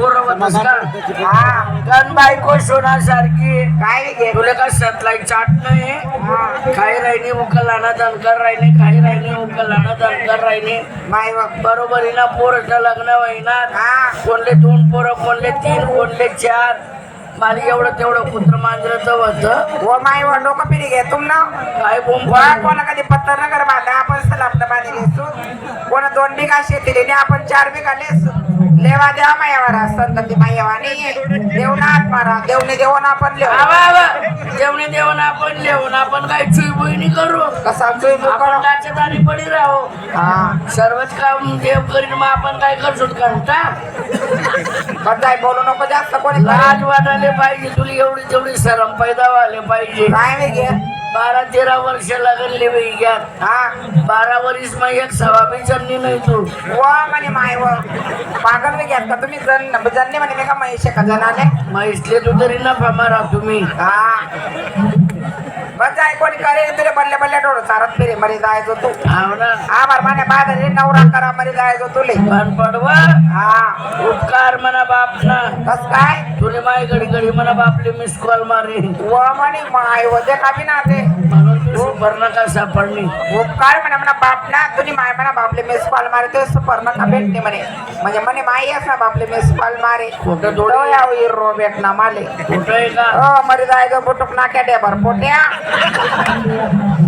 नमस्कार. हा गण बायको सोनासारखी. काय घे तुला का सतलाई चाट नाही? खाई राहिनी उकलाना दणकर राहिने खाई राहिनी उकलाना दणकर राहिने माय बघ बरोबरीना पोरचं लग्न व्हायनात हा. कोणले दोन पोरं कोणले तीन कोणले चार. मला एवढं तेवढं कुत्र मांजरचं होतं. वो माय व डोकं पिढी घे. तुम ना. काय बोंब कोणा कधी पत्तर नगर बांधा. आपण सलापलं बांधी लेसू कोण दोन बिघा शेती आपण चार बिघा लेसू લેવા દેવામાં એવા સંતતિ માં એવા નહીં. દેવના આત્મા દેવને દેવોના आपण जेवणे देऊन आपण लिहून आपण काय चुई बुईनी करू? कसा आपण आणि पडी राहू. हा. सर्वच काम देव करीन मग आपण काय करतो घंटा बद्दाय बोलू नको जास्त कोणी लाज वाटायला पाहिजे. तुला एवढी तेवढी सरम पैदा व्हायला पाहिजे. काय मी घे. बारा तेरा वर्ष लागले घ्या हा. बारा वर्ष मग एक सवा बी जन्नी नाही तू. वा म्हणे माय व. पागल घेत का तुम्ही? जण जणने म्हणे मी का म्हैसे का मग इसले तू तरी नफा मारा. तुम्ही? हा? बस कोणी करे? तुले बल्ले बल्ले डोळ चारत फिरे मरी जायचो तू. हाव ना. आभार माने बाजारी नवरा करा मरी जायचो तुले. पण पडवा. हा. उपकार म्हणा बाप ना कस काय? तुले माय घडी घडी म्हणा बापले मिस कॉल मारे व म्हणे माय व देखा बी ना ते तू सुपर्ण का उपकार म्हणे म्हणा बाप ना तुम्ही माय म्हणा बापले मिस मारे ते सुपर नका भेटणे म्हणे. म्हणजे म्हणे माई अस ना बापले मिस मारे. खोटं डो थोडं याव रो भेटना माले. खोटं आहे का? हो मरी जायचो बुटुक नाक्या डेबर पोट्या.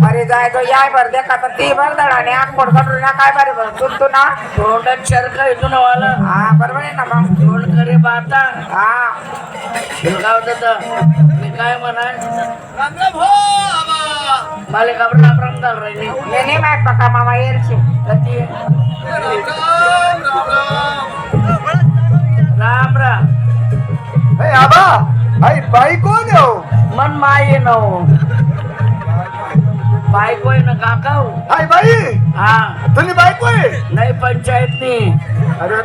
मरी जायचो याय भर देखा तर ती भर दडाने आग पोट ना काय बरे भर तू तू ना. तोंडात शर्का येतो ना वाला. हा बरोबर आहे ना मग. तोंड करे बाता. हा. काय होतं मी काय म्हणाय? खबर राम राम घाल राहिली मी नाही माहीत पका मामा येरची कधी राम राम ए आबा आई बाई कोण आहे हो? मन माये न बायको आहे ना काका हो. आई बाई हा तुझी बायको आहे नाही पंचायतनी अरे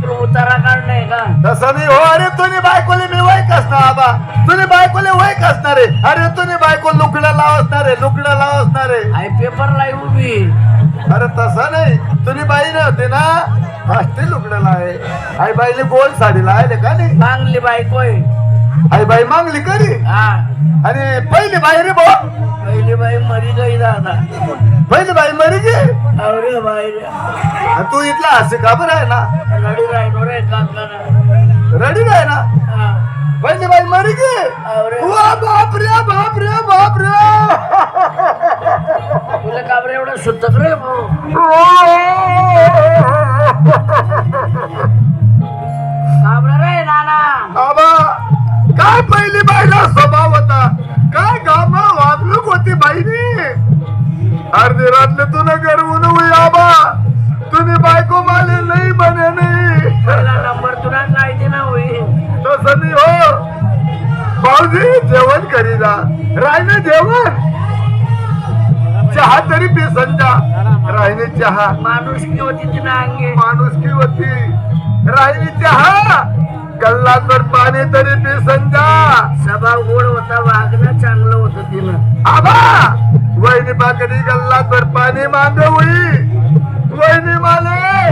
तुला उतारा काढणे का? तसं नाही हो अरे तुझी बायकोले मी वय कसणार आबा? तुझी बायकोले वय कसणार आहे? अरे तुझी बायको लुकडं लाव असणार आहे लुकडं लाव असणार आहे. आय पेपर लाई उभी. अरे तसं नाही तुझी बाई ना होते ना? असते लुकडं लावे. आई बाईले गोल साडी लावले का नाही? चांगली बायको आहे. आई बाई मागली करी. हा. आणि पहिली बाई रे भाऊ. पहिली बाई मरी गई दादा. पहिली बाई मरी गे अरे बाई तू इथला हसे खबर आहे ना? रडी राहिनो रे रडी आहे ना? पहिली बाई मरी गे अरे वा बाप रे बाप रे बाप. होती बाईनी? अर्धी रातले तुला गर्वून आबा. तुम्ही बायको माले नाही म्हणे नाही नंबर तुला तसं नाही हो. भाऊजी जेवण करी जा. राहिले जेवण? चहा तरी पी संजा. राहिले चहा. माणूस की होती तिना अंगे. माणुसकी होती. राहिली चहा? गल्ला तर पाणी तरी पी संजा. स्वभाव गोड होता वागणं चांगलं होतं तिनं. आबा वहिनी पाकडी गल्ला तर पाणी मांग होई. वहिनी माले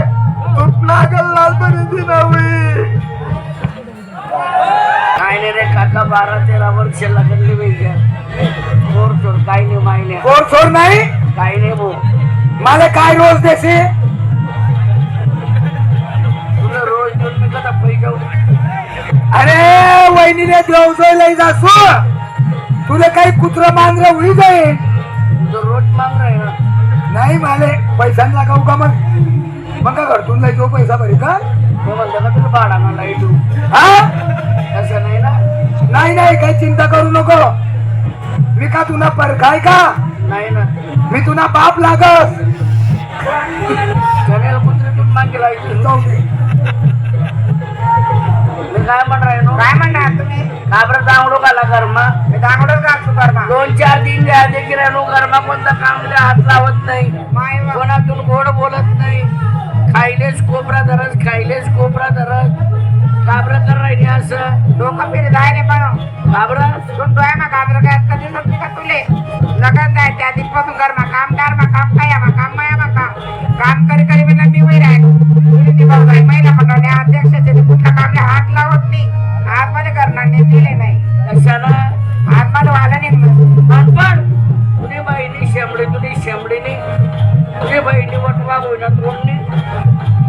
तुपला गल्ला तरी दिन होई. काय नाही रे काका बारा तेरा वर्ष लागली वेगळ्या चोर चोर काही नाही मायने कोण सोड नाही? काही नाही भाऊ. मला काय रोज देसे तुला रोज देऊन मी कसा पैसे अरे वहिनीने देवजोय लई जासू. तुला काही कुत्र मांजर उडी जाईल नाही माले पैसा लागाऊ का मग? मग का घरतून जायचो पैसा भरी का तुला भाडा इटू हा? तसं नाही ना? नाही नाही काही चिंता करू नको. मी का तुला परखाय का? नाही ना. मी तुला बाप लागस. चनेल काय म्हण राहिनो काय म्हणणार तुम्ही? काबर दांगडो काला कर्मा दांगडच घालतो करमा दोन चार दिन द्या दे की राहिनो कर्मा कोणता कामले हात लावत नाही. कोणातून गोड बोलत नाही. खायलेच कोपरा धरस खायलेच कोपरा धरस काबर कर राहिली असं? डोकं फिरी जाय रे पण काबर तू डोया मा गाजर काय? कधी नसते का तुले. लगन जाय त्या दिवसापासून कर मा काम कर मा काम काय काम मा काम. काम करी करी बाबा गोविंद रोडने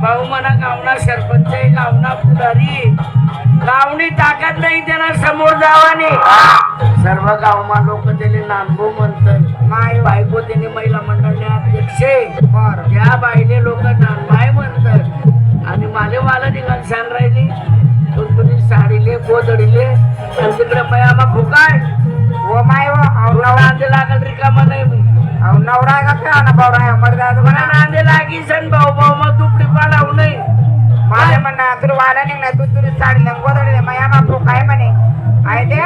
भाऊ म्हणा गावना सरपंच गावना पुढारी गावणी ताकद नाही त्यांना समोर जावाने. सर्व गावमा लोक त्याने नांदू म्हणत माय बायको त्याने महिला मंडळाचे अध्यक्ष त्या बाईने लोक नानबाय म्हणतात. आणि माझे मला निघाल छान राहिली. तुम्ही साडीले गोदडीले आणि तिकडे पयामा फुकाय व माय नवरा नांदे लागल रिकामा नाही अहो नवरा का काय ना बावरा आहे? मर्दा आहे मला तुम्हाला नांदे लागी सण भाऊ भाऊ मग दुपडी पाडाव नाही. माझे म्हणणं तुला वाला निघणार तू तुझी साडी लंग गोदडले मया मागू काय म्हणे? आहे ते?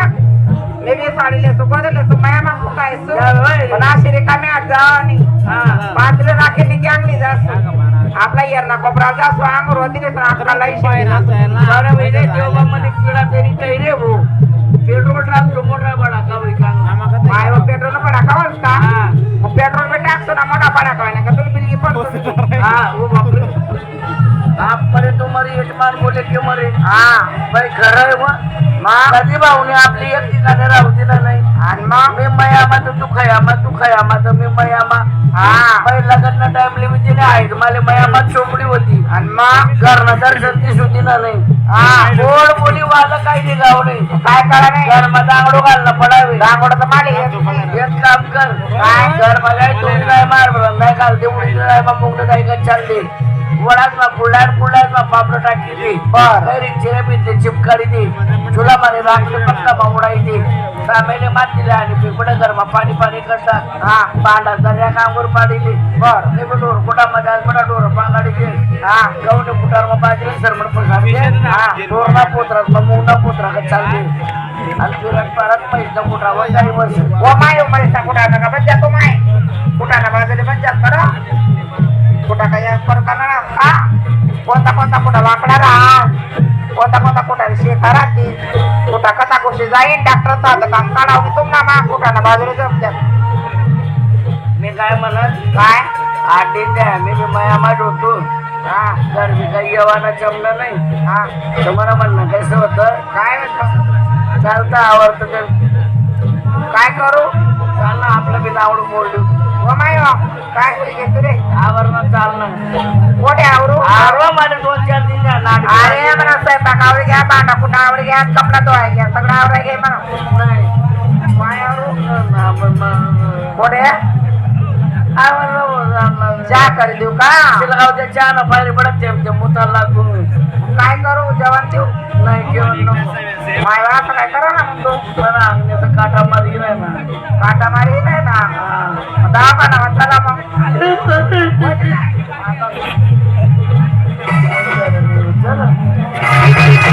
मी बी साडी लेतो गोदडले तू मया मागू काय होय. पण अशी रिकामी जावा नाही हा पात्र आपला येरणा कोपरा जासो अंगूर होती रे आपला लई बरं म्हणजे देवबामध्ये किडा तरी काही रे भाऊ पेट्रोल टाकतो मोठा बडा का माय पेट्रोल हा टाकतो ना मोठा का हा बापरे. आप यजमान बोले की मरे. हा. खरं आहे मग. कधी भाऊने आपली एक ठिकाणी राहू दिला नाही. आणि मग? मी मयामा तर तू खयामा तू खयामा तर मी मयामा. हा. बाई लग्न टाइम लिमिट दिले आहेत. मला मयामा चोपडी होती. आणि मग? घरनं दर्शन ती ना नाही. हा गोड बोली वाला काही निघाव नाही. काय करा नाही? घरमा दांगडो घालणं पडावे. दांगोड तर माली आहे. एक काम कर. काय घर बघाय तुम्ही नाही मार नाही घालते उडी नाही मग मुंगड नाही का चालते मा पुढ्यात मा पापड टाकी दे बर. घरी चिरे दे चिपकारी दे चुला मध्ये राखले पत्ता बामुडाई दे सामेले मात दिले आणि पिपडे घरमा पाणी पाणी करतात. हा. पांडा दर्या कांगूर पाडी दे बर. ते पण डोर कुठा मध्ये आज बडा डोर पांगाडी दे हा. गवणे कुटार मग बाजरी सरमण पसार दे हा. डोरणा पोत्रात मग मुंगना पोत्रा का चालते आणि फिरत परत पैसा कुटावर काही वर्ष. व माय उमरीचा कुठा नका बस जातो माय. बस जात बरं. कुठा काय हा? कोणता कोणता कुठा वाकडा राहा कोणता कोणता कुठा शेता राहते कुठा कसा कुशी जाईन? डॉक्टर साधं काम काढावं तुम ना मा कुठा ना बाजूला जप मी काय म्हणत? काय? दिन द्या. मी मयामाट होतो. हा. तर मी काही येवाना जमलं नाही. हा. तर मला म्हणणं कसं होतं? काय चालतं आवडतं तर. काय करू? चाल ना आपलं बी आवड बोललो व माय काय घेतो रे आवरणं चालणं कोठे आवरू आवडा मला दोन चार दिन अरे म्हणा घ्या भांडा कुठा आवड घ्या कपडा धुवाय घ्या सगळं आवरा घे म्हणा नाही आवरू आपण मग- चहा कर देऊ का तिला गावच्या चहा ना पाहिजे पडत ते मुताला लागून काय करू? जेवण देऊ? काटा मारी नाही ना काटा मारी